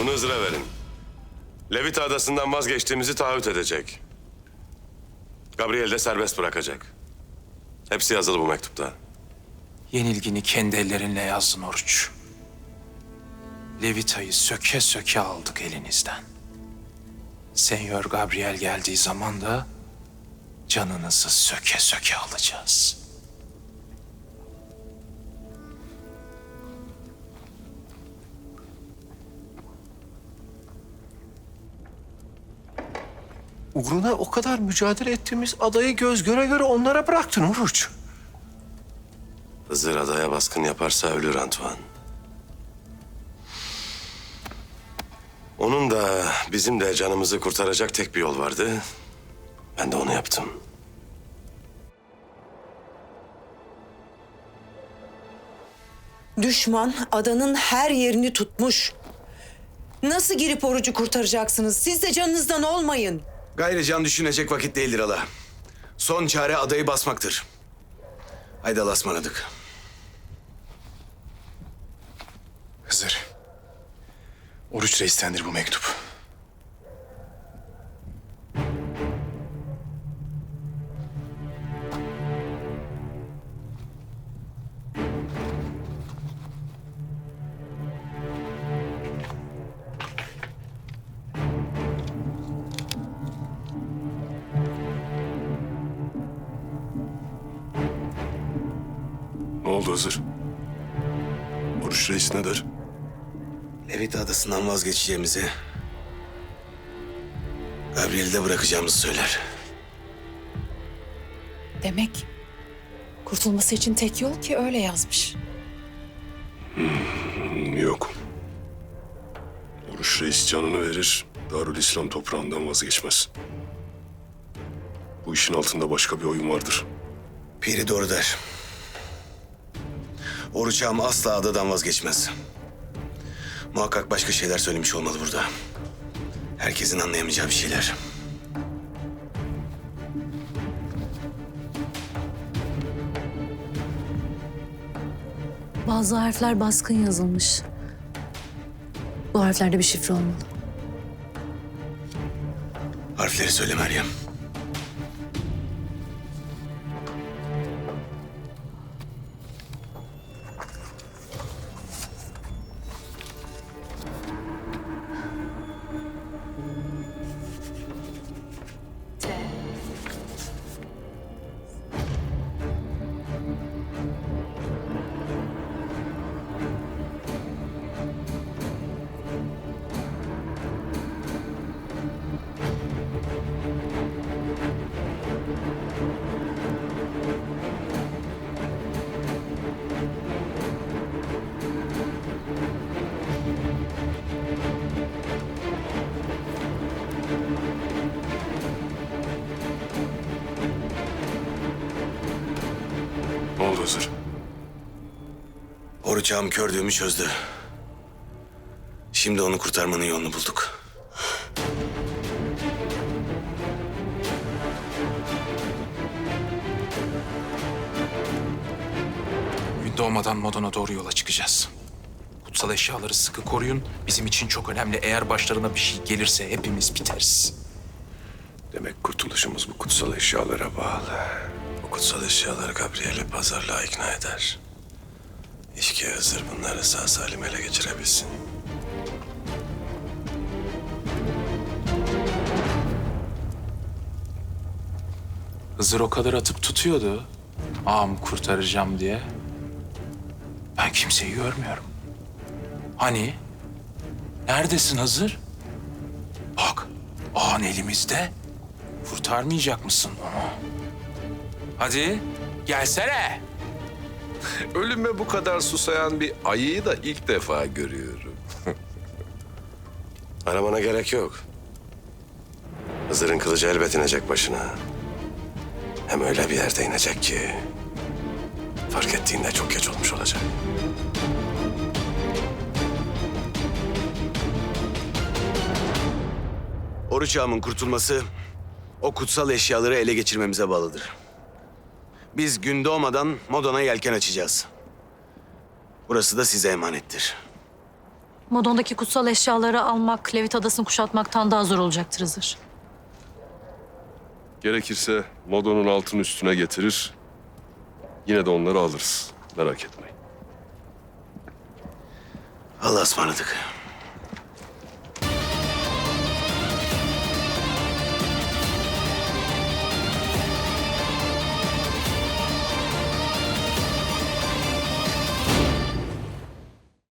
Bunu Hızır'a verin. Levita adasından vazgeçtiğimizi taahhüt edecek. Gabriel de serbest bırakacak. Hepsi yazılı bu mektupta. Yenilgini kendi ellerinle yazdın Oruç. Levita'yı söke söke aldık elinizden. Senyor Gabriel geldiği zaman da canınızı söke söke alacağız. Uğruna o kadar mücadele ettiğimiz adayı göz göre göre onlara bıraktın Oruç. Hızır adaya baskın yaparsa ölür Antoine. Onun da bizim de canımızı kurtaracak tek bir yol vardı. Ben de onu yaptım. Düşman adanın her yerini tutmuş. Nasıl girip orucu kurtaracaksınız? Siz de canınızdan olmayın. Gayrı can düşünecek vakit değildir hala. Son çare adayı basmaktır. Haydi Allah'a ısmarladık. Hızır. Oruç reistendir bu mektup. Oldu Hızır? Oruç reis ne der? Levit adasından vazgeçeceğimizi... Gabriel'i de bırakacağımızı söyler. Demek kurtulması için tek yol ki öyle yazmış. Yok. Oruç Reis canını verir, Darül İslam toprağından vazgeçmez. Bu işin altında başka bir oyun vardır. Piri doğru der. Oruç ağam asla adadan vazgeçmez. Muhakkak başka şeyler söylemiş olmalı burada. Herkesin anlayamayacağı bir şeyler. Bazı harfler baskın yazılmış. Bu harflerde bir şifre olmalı. Harfleri söyle Meryem. Ne oldu Hızır? Oruç ağam kördüğümü çözdü. Şimdi onu kurtarmanın yolunu bulduk. Gün doğmadan Modon'a doğru yola çıkacağız. Kutsal eşyaları sıkı koruyun. Bizim için çok önemli. Eğer başlarına bir şey gelirse hepimiz biteriz. Demek kurtuluşumuz bu kutsal eşyalara bağlı. Kutsal eşyalar Gabriel'i pazarlığa ikna eder. İşki Hızır bunları sağ salim ele geçirebilsin. Hızır o kadar atıp tutuyordu. Ağam kurtaracağım diye. Ben kimseyi görmüyorum. Hani? Neredesin Hızır? Bak, ağan elimizde. Kurtarmayacak mısın onu? Hadi, gelsene. Ölüme bu kadar susayan bir ayıyı da ilk defa görüyorum. Aramana gerek yok. Hızır'ın kılıcı elbet inecek başına. Hem öyle bir yerde inecek ki... ...fark ettiğinde çok geç olmuş olacak. Oruç ağamın kurtulması o kutsal eşyaları ele geçirmemize bağlıdır. Biz gün doğmadan Modon'a yelken açacağız. Burası da size emanettir. Modon'daki kutsal eşyaları almak, Levit Adası'nı kuşatmaktan daha zor olacaktır Hızır. Gerekirse Modo'nun altın üstüne getirir. Yine de onları alırız. Merak etmeyin. Allah'a ısmarladık.